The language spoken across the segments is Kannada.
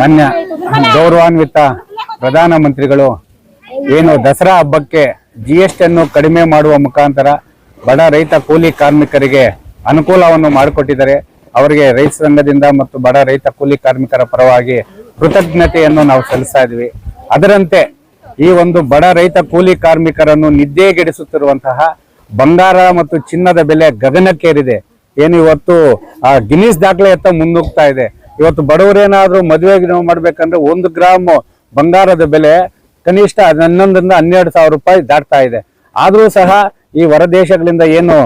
ಮಾನ್ಯ ಗೌರವಾನ್ವಿತ ಪ್ರಧಾನ ಮಂತ್ರಿಗಳು ಏನು ದಸರಾ ಹಬ್ಬಕ್ಕೆ ಜಿ ಎಸ್ ಟಿ ಅನ್ನು ಕಡಿಮೆ ಮಾಡುವ ಮುಖಾಂತರ ಬಡ ರೈತ ಕೂಲಿ ಕಾರ್ಮಿಕರಿಗೆ ಅನುಕೂಲವನ್ನು ಮಾಡಿಕೊಟ್ಟಿದ್ದಾರೆ. ಅವರಿಗೆ ರೈತ ಸಂಘದಿಂದ ಮತ್ತು ಬಡ ರೈತ ಕೂಲಿ ಕಾರ್ಮಿಕರ ಪರವಾಗಿ ಕೃತಜ್ಞತೆಯನ್ನು ನಾವು ಸಲ್ಲಿಸ್ತಾ ಇದ್ವಿ ಅದರಂತೆ ಈ ಒಂದು ಬಡ ರೈತ ಕೂಲಿ ಕಾರ್ಮಿಕರನ್ನು ನಿದ್ದೆಗೆಡಿಸುತ್ತಿರುವಂತಹ ಬಂಗಾರ ಮತ್ತು ಚಿನ್ನದ ಬೆಲೆ ಗಗನಕ್ಕೇರಿದೆ. ಏನು ಇವತ್ತು ಆ ಗಿನೀಸ್ ದಾಖಲೆ ಎತ್ತ ಮುನ್ನುಗ್ತಾ ಇದೆ. ಇವತ್ತು ಬಡವರೇನಾದ್ರೂ ನಾವು ಮಾಡ್ಬೇಕಂದ್ರೆ ಒಂದು ಗ್ರಾಮ್ ಬಂಗಾರದ ಬೆಲೆ ಕನಿಷ್ಠ ಹನ್ನೊಂದರಿಂದ ಹನ್ನೆರಡು ಸಾವಿರ ರೂಪಾಯಿ ದಾಟ್ತಾ ಇದೆ. ಆದರೂ ಸಹ ಈ ಹೊರದೇಶಗಳಿಂದ ಏನು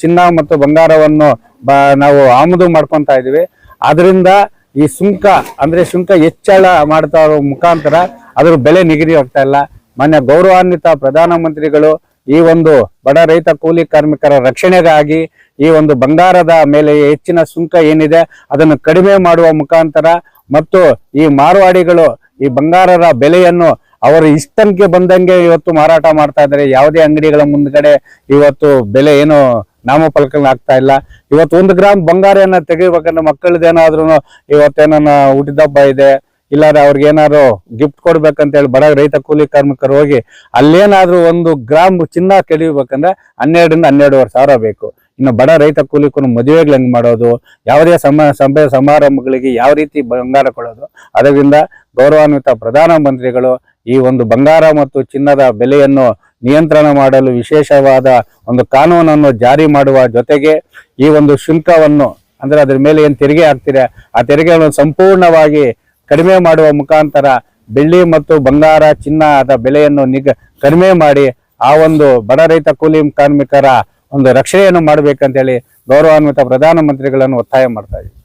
ಚಿನ್ನ ಮತ್ತು ಬಂಗಾರವನ್ನು ನಾವು ಆಮದು ಮಾಡ್ಕೊತಾ ಇದೀವಿ ಅದರಿಂದ ಈ ಸುಂಕ, ಅಂದ್ರೆ ಸುಂಕ ಹೆಚ್ಚಳ ಮಾಡ್ತಾ ಇರೋ ಮುಖಾಂತರ ಅದ್ರ ಬೆಲೆ ನಿಗದಿ ಹೋಗ್ತಾ ಇಲ್ಲ. ಮಾನ್ಯ ಗೌರವಾನ್ವಿತ ಪ್ರಧಾನಮಂತ್ರಿಗಳು ಈ ಒಂದು ಬಡ ರೈತ ಕೂಲಿ ಕಾರ್ಮಿಕರ ರಕ್ಷಣೆಗಾಗಿ ಈ ಒಂದು ಬಂಗಾರದ ಮೇಲೆ ಹೆಚ್ಚಿನ ಸುಂಕ ಏನಿದೆ ಅದನ್ನು ಕಡಿಮೆ ಮಾಡುವ ಮುಖಾಂತರ ಮತ್ತು ಈ ಮಾರುವಾಡಿಗಳು ಈ ಬಂಗಾರದ ಬೆಲೆಯನ್ನು ಅವರ ಇಷ್ಟಂಗೆ ಬಂದಂಗೆ ಇವತ್ತು ಮಾರಾಟ ಮಾಡ್ತಾ ಇದ್ದಾರೆ. ಯಾವುದೇ ಅಂಗಡಿಗಳ ಮುಂದ್ಗಡೆ ಇವತ್ತು ಬೆಲೆ ಏನು ನಾಮಫಲಕಗಳನ್ನ ಆಗ್ತಾ ಇಲ್ಲ. ಇವತ್ತು ಒಂದು ಗ್ರಾಮ್ ಬಂಗಾರನ ತೆಗಿಬೇಕಂದ್ರೆ ಮಕ್ಕಳದೇನಾದ್ರೂ ಇವತ್ತೇನ ಹುಟ್ಟಿದಬ್ಬ ಇದೆ, ಇಲ್ಲಾದ್ರೆ ಅವ್ರಿಗೆ ಏನಾದ್ರು ಗಿಫ್ಟ್ ಕೊಡ್ಬೇಕಂತ ಹೇಳಿ ಬಡ ರೈತ ಕೂಲಿ ಕಾರ್ಮಿಕರು ಹೋಗಿ ಅಲ್ಲೇನಾದ್ರೂ ಒಂದು ಗ್ರಾಮ್ ಚಿನ್ನ ಕೆಡಿಬೇಕಂದ್ರೆ ಹನ್ನೆರಡರಿಂದ ಹನ್ನೆರಡುವರೆ ಸಾವಿರ ಬೇಕು. ಇನ್ನು ಬಡ ರೈತ ಕೂಲಿಕರು ಮದುವೆಗಳು ಹೆಂಗ್ ಮಾಡೋದು? ಯಾವುದೇ ಸಮ ಸಭೆ ಸಮಾರಂಭಗಳಿಗೆ ಯಾವ ರೀತಿ ಬಂಗಾರ ಕೊಡೋದು? ಅದರಿಂದ ಗೌರವಾನ್ವಿತ ಪ್ರಧಾನಮಂತ್ರಿಗಳು ಈ ಒಂದು ಬಂಗಾರ ಮತ್ತು ಚಿನ್ನದ ಬೆಲೆಯನ್ನು ನಿಯಂತ್ರಣ ಮಾಡಲು ವಿಶೇಷವಾದ ಒಂದು ಕಾನೂನನ್ನು ಜಾರಿ ಮಾಡುವ ಜೊತೆಗೆ ಈ ಒಂದು ಶುಲ್ಕವನ್ನು ಅಂದ್ರೆ ಅದ್ರ ಮೇಲೆ ಏನು ತೆರಿಗೆ ಹಾಕ್ತಿದೆ ಆ ತೆರಿಗೆಗಳನ್ನು ಸಂಪೂರ್ಣವಾಗಿ ಕಡಿಮೆ ಮಾಡುವ ಮುಖಾಂತರ ಬೆಳ್ಳಿ ಮತ್ತು ಬಂಗಾರ ಚಿನ್ನದ ಬೆಲೆಯನ್ನು ನಿಗ, ಕಡಿಮೆ ಮಾಡಿ ಆ ಒಂದು ಬಡ ರೈತ ಕೂಲಿ ಕಾರ್ಮಿಕರ ಒಂದು ರಕ್ಷಣೆಯನ್ನು ಮಾಡ್ಬೇಕಂತೇಳಿ ಗೌರವಾನ್ವಿತ ಪ್ರಧಾನಮಂತ್ರಿಗಳನ್ನು ಒತ್ತಾಯ ಮಾಡ್ತಾ ಇದ್ದೀವಿ.